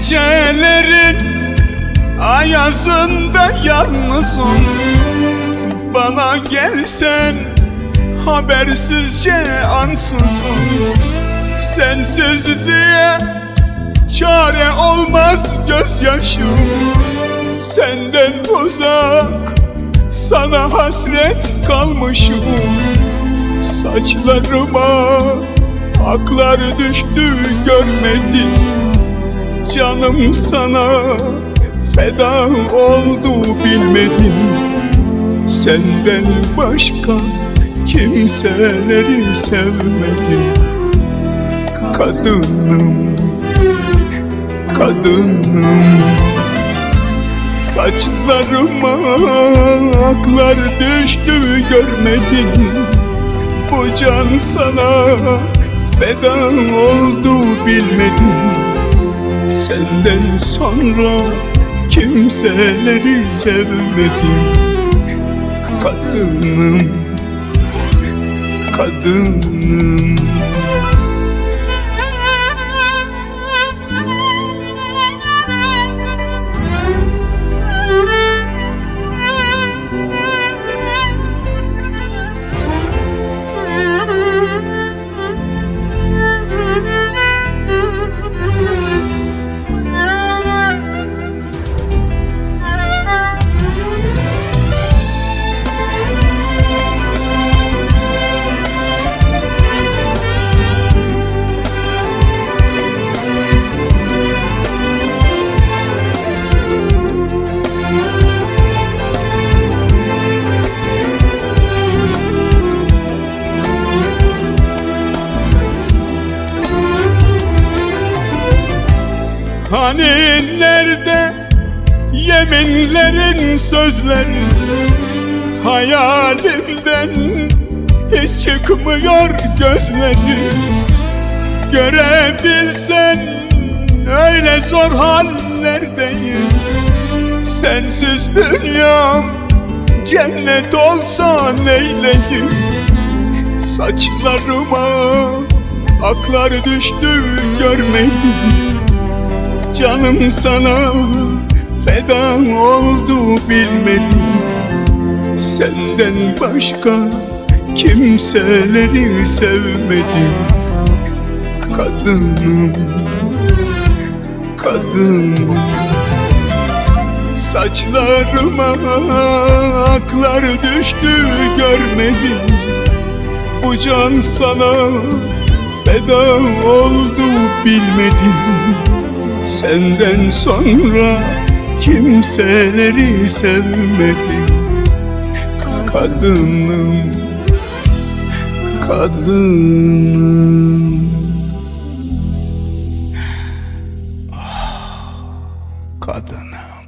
gecelerin ayazında yalnızım Bana gelsen habersizce ansızın Sensizliğe çare olmaz gözyaşım. Senden uzak sana hasret kalmışım. Saçlarıma aklar düştü görmedin Canım sana. Feda oldu bilmedin. Senden başka kimseleri sevmedim. Kadınım, kadınım. Saçlarıma aklar düştü görmedin. Bu can sana feda oldu bilmedin Senden sonra kimseleri sevmedim. Kadınım, kadınım Hani nerede? Yeminlerin sözleri Hayalimden hiç çıkmıyor gözleri. Görebilsen öyle zor hallerdeyim. Sensiz dünyam cennet olsa neyleyim? Saçlarıma aklar düştü görmedim Canım sana feda oldu bilmedim Senden başka kimseleri sevmedim. Kadınım, kadınım. Saçlarıma aklar düştü görmedim. Bu can sana feda oldu bilmedim Senden sonra kimseleri sevmedim. Kadınım, kadınım. Ah, Kadınım